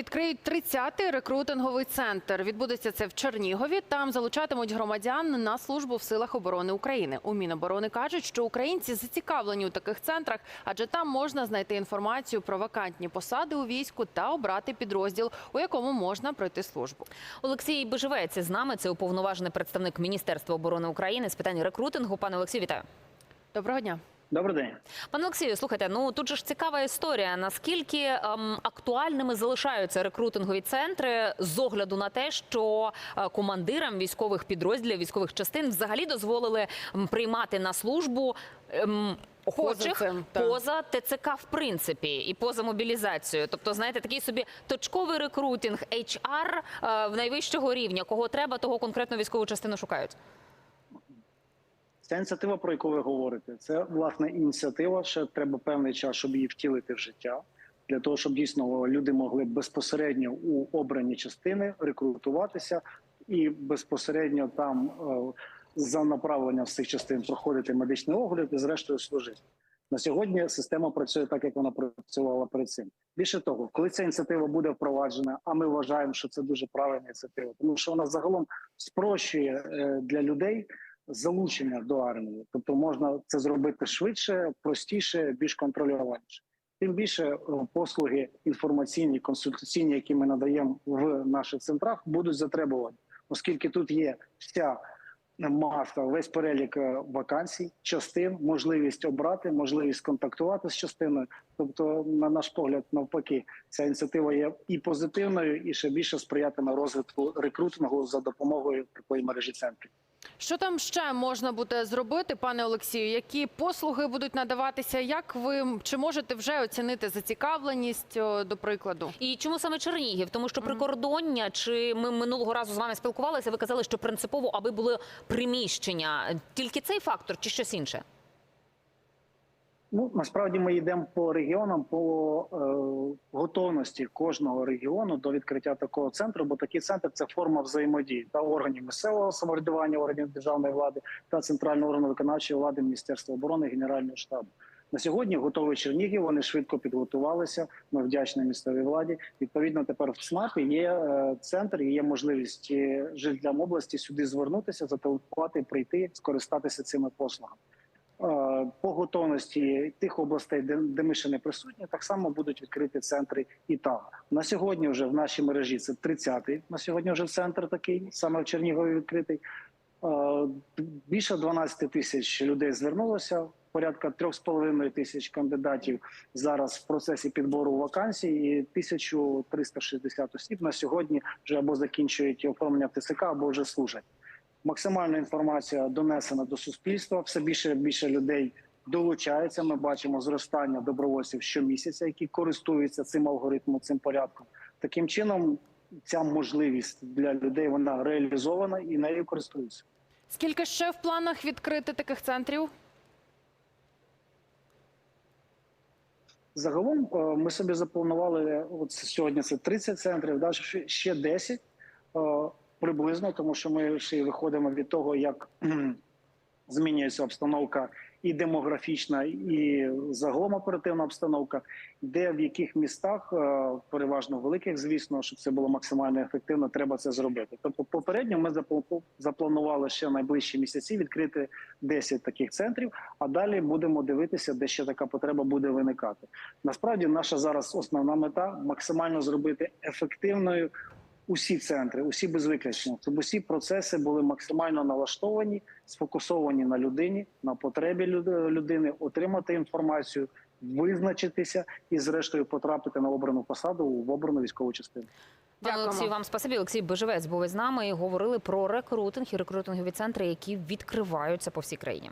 відкриють 30-й рекрутинговий центр. Відбудеться це в Чернігові. Там залучатимуть громадян на службу в силах оборони України. У Міноборони кажуть, що українці зацікавлені у таких центрах, адже там можна знайти інформацію про вакантні посади у війську та обрати підрозділ, у якому можна пройти службу. Олексій Бежевець з нами. Це уповноважений представник Міністерства оборони України з питань рекрутингу. Пане Олексію, вітаю. Доброго дня. Добрий день. Пане Олексію, слухайте, ну тут же ж цікава історія. Наскільки ем, актуальними залишаються рекрутингові центри з огляду на те, що е, командирам військових підрозділів, військових частин взагалі дозволили приймати на службу ем, охочих цим, так. поза ТЦК в принципі і поза мобілізацією. Тобто, знаєте, такий собі точковий рекрутинг HR е, в найвищого рівня. Кого треба, того конкретно військову частину шукають. Ця ініціатива, про яку ви говорите, це власне ініціатива. Ще треба певний час, щоб її втілити в життя, для того, щоб дійсно люди могли безпосередньо у обрані частини рекрутуватися і безпосередньо там е, за направленням з цих частин проходити медичний огляд і зрештою служити. На сьогодні система працює так, як вона працювала перед цим. Більше того, коли ця ініціатива буде впроваджена, а ми вважаємо, що це дуже правильна ініціатива, тому що вона загалом спрощує е, для людей залучення до армії, тобто можна це зробити швидше, простіше, більш контрольованіше. Тим більше е, послуги інформаційні, консультаційні, які ми надаємо в наших центрах, будуть затребувані, оскільки тут є вся маса, весь перелік е, вакансій, частин, можливість обрати, можливість контактувати з частиною. Тобто, на наш погляд, навпаки, ця ініціатива є і позитивною, і ще більше сприятиме розвитку рекрутингу за допомогою такої мережі центрів. Що там ще можна буде зробити, пане Олексію? Які послуги будуть надаватися? Як ви чи можете вже оцінити зацікавленість до прикладу? І чому саме Чернігів? Тому що прикордоння, чи ми минулого разу з вами спілкувалися, ви казали, що принципово, аби були приміщення. Тільки цей фактор чи щось інше? Ну насправді ми йдемо по регіонам по е, готовності кожного регіону до відкриття такого центру, бо такий центр це форма взаємодії та органів місцевого самоврядування, органів державної влади та центрального органу виконавчої влади Міністерства оборони Генерального штабу. На сьогодні готовий Чернігів. Вони швидко підготувалися. Ми вдячні місцевій владі. Відповідно, тепер в ЦНАПі є е, центр, є можливість е, жителям області сюди звернутися, зателефонувати, прийти, скористатися цими послугами. Е, По готовності тих областей, де, ми ще не присутні, так само будуть відкриті центри і там. На сьогодні вже в нашій мережі це 30-й, На сьогодні вже центр такий, саме в Чернігові відкритий. Е, Більше 12 тисяч людей звернулося. Порядка 3,5 тисяч кандидатів зараз в процесі підбору вакансій, і 1360 осіб на сьогодні вже або закінчують оформлення в ТСК, або вже служать. Максимальна інформація донесена до суспільства. Все більше і більше людей долучається. Ми бачимо зростання добровольців щомісяця, які користуються цим алгоритмом, цим порядком. Таким чином, ця можливість для людей вона реалізована і нею користуються. Скільки ще в планах відкрити таких центрів? Загалом е, ми собі запланували от сьогодні. Це 30 центрів, далі ще 10 е, приблизно, тому що ми ще виходимо від того, як змінюється обстановка і демографічна, і загалом оперативна обстановка, де в яких містах, е, переважно великих, звісно, щоб це було максимально ефективно, треба це зробити. Тобто, попередньо ми запл- запланували ще найближчі місяці відкрити 10 таких центрів, а далі будемо дивитися, де ще така потреба буде виникати. Насправді, наша зараз основна мета максимально зробити ефективною усі центри, усі без виключення, щоб усі процеси були максимально налаштовані, сфокусовані на людині, на потребі люд- людини, отримати інформацію, визначитися і, зрештою, потрапити на обрану посаду в обрану військову частину. Пане Дякуємо. Олексію, вам спасибі. Олексій Бежевець був із нами і говорили про рекрутинг і рекрутингові центри, які відкриваються по всій країні.